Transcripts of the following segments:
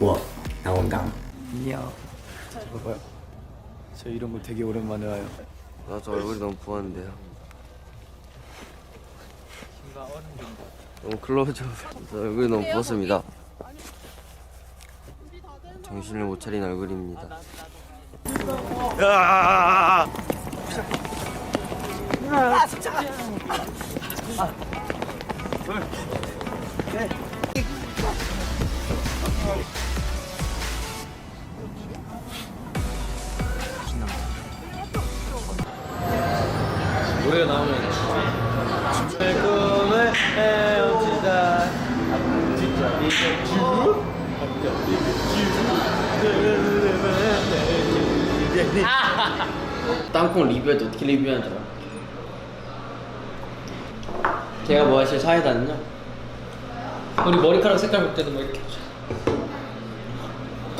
我나온강 안녕. 봐봐요. 저 이런 거 되게 오랜만에 와요. 나저 얼굴이 너무 부었는데요. 너무 클로즈. 저 얼굴이 너무 부었습니다. 정신을 못 차린 얼굴입니다. 노래가 나오면 내 꿈을 헤엄치다 땅콩 리뷰할 때 어떻게 리뷰하는 줄 알아? 제가 뭐 하실 사이다는요? 우리 머리카락 색깔 볼 때도 뭐 이렇게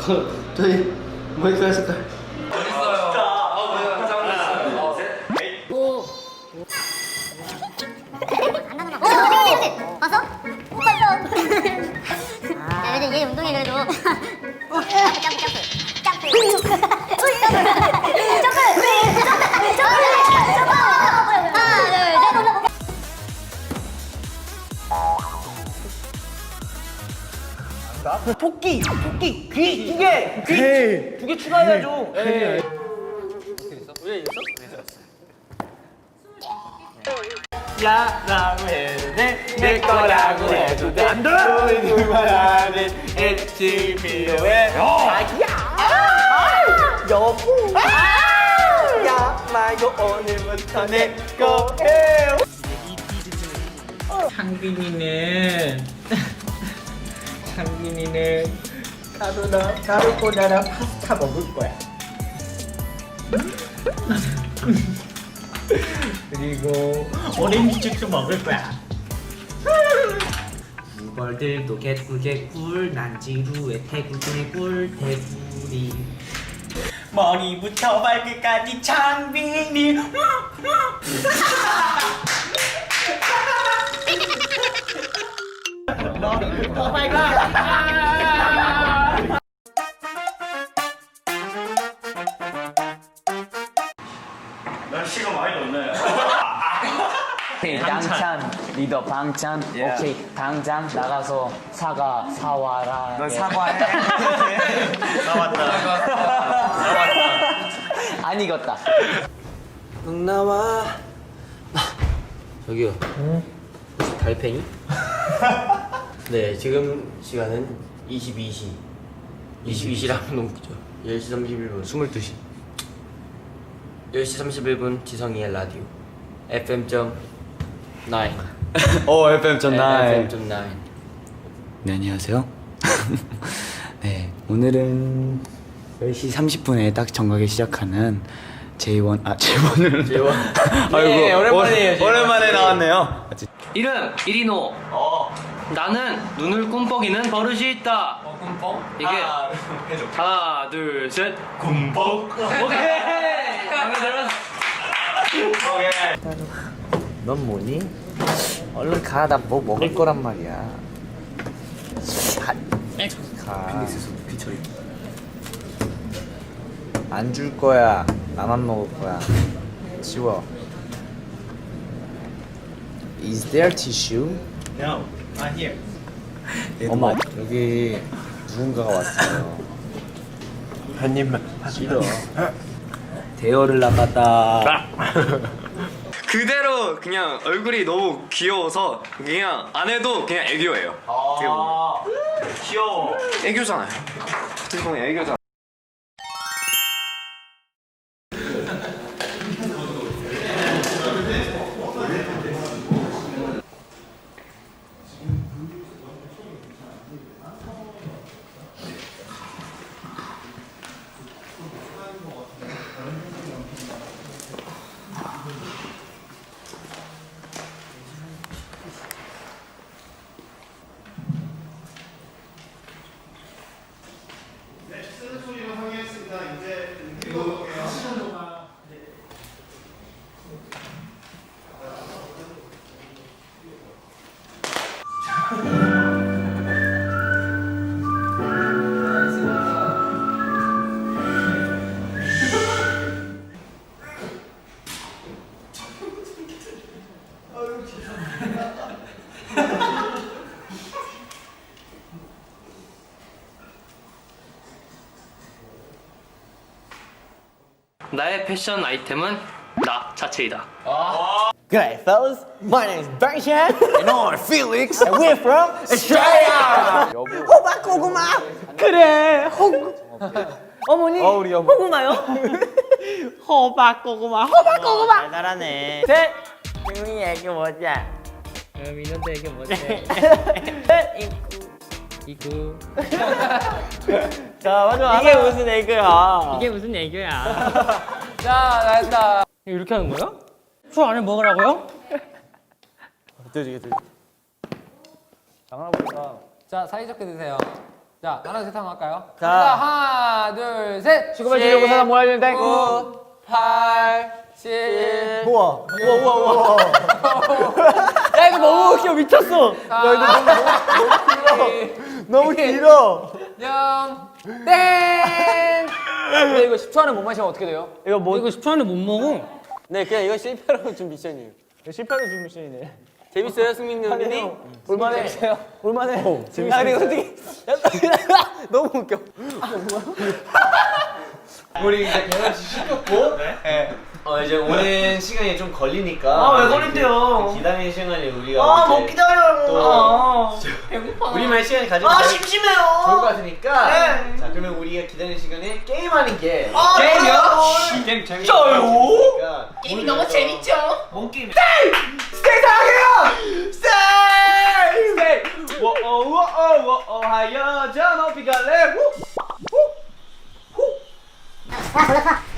그, 저희 머 토끼, 토끼, 귀 두 개, 귀 두 개 추가해야죠. 야라고 해도 돼, 내 거라고 해도 돼. 안 돼. 너희 말하는 HBO의 자기야. 여보. 야 말고 오늘부터 내 거예요. 창빈이는 창빈이는 가루나 가루보다나 파스타 먹을 거야. 그리고 오렌지 주스 먹을 거야. 무벌들도 개꿀 개꿀 난지루의 태굴 개꿀 태굴이 머리부터 발끝까지 창빈이 머리부터 발끝까지 오케이 당찬 리더 방찬. 오케이 당장 나가서 사과 사와라. 넌 사과해. 안 익었다. 형 나와. 저기요. 달팽이? 네, 지금 시간은 22시. 22시라면 너무 그죠? 10시 31분. 22시. 10시 31분 지성이의 라디오. FM.9. 오 FM 전날. FM.9. 네 안녕하세요 네 오늘은 10시 30분에 딱 정각에 시작하는 J1 아 J1을 J1. 아이고 예, 오랜만이에요, J1. 오랜만에 나왔네요 이름 이리노. 나는 눈을 꿈뻑이는 버릇이 있다. 꿈뻑? 이게 하나, 둘, 셋. 꿈뻑. 오케이. 마음에 들었어. 넌 뭐니? 얼른 가, 나 뭐 먹을 거란 말이야. 가. 가. 안 줄 거야. 나만 먹을 거야. 치워. Is there tissue? No, not here. 어머, 여기 누군가가 왔어요. 한 입만. 싫어. 대여를 나갔다. 그대로 그냥 얼굴이 너무 귀여워서 그냥 안 해도 그냥 애교예요. 아, 귀여워. 애교잖아요. 어떻게 보면 애교잖아. 나의 패션 아이템은 나 자체이다. 아. Good fellas, my name is Bangshan and I'm Felix and we're from Australia. 호박 고구마. 그래. 호. 어머니. 어 우리 어머. 고구마요? 호박 고구마. 호박 고구마. 잘 잘하네. 셋. 형이 애기 뭐자? 민현도 이게 뭐지? 이구 자 맞아. 이게 무슨 애교야? 이게 무슨 애교야? 자 나했다. 이렇게 하는 거야? 술 안에 먹으라고요? 되지 되지. 자 사이좋게 드세요. 자 하나 둘셋 한번 할까요? 자. 하나 둘 셋. 지구만 지려고 사람 모아야 되는데. 9, 8, 7. 우와 우와 우와 우와. 야 이거 너무 웃겨 미쳤어. 야 이거 너무 너무 길어. 0. 땡. 근데 이거 10초 안에 못 마시면 어떻게 돼요? 이거 뭐? 이거 10초 안에 못 먹어. 네 그냥 이거 실패로 준 미션이에요. 실패로 준 미션이네. 재밌어요 승민이 언니? 볼만해. 볼만해. 재밌어. 야 근데 솔직히 너무 웃겨. 우리 이제 개런씨 시켰고 네. 어 이제 오는 시간이 좀 걸리니까 아, 왜 걸린대요? 기다리는 시간이 우리가 아, 이제 못 기다려요. 또 우리만 시간이 가지고 아, 잘- 심심해요. 좋을 것 같으니까 네. 자 그러면 우리가 기다리는 시간에 게임하는 게 아, 게임이요? 게임 재밌어요? 게임이 너무 재밌죠? 뭔 게임? 스테이! 스테이 사랑해요! 스테이! 스테이! 워어 워어 워어 하여 저 높이 갈래? 후! 후! 후! 야, 골라파.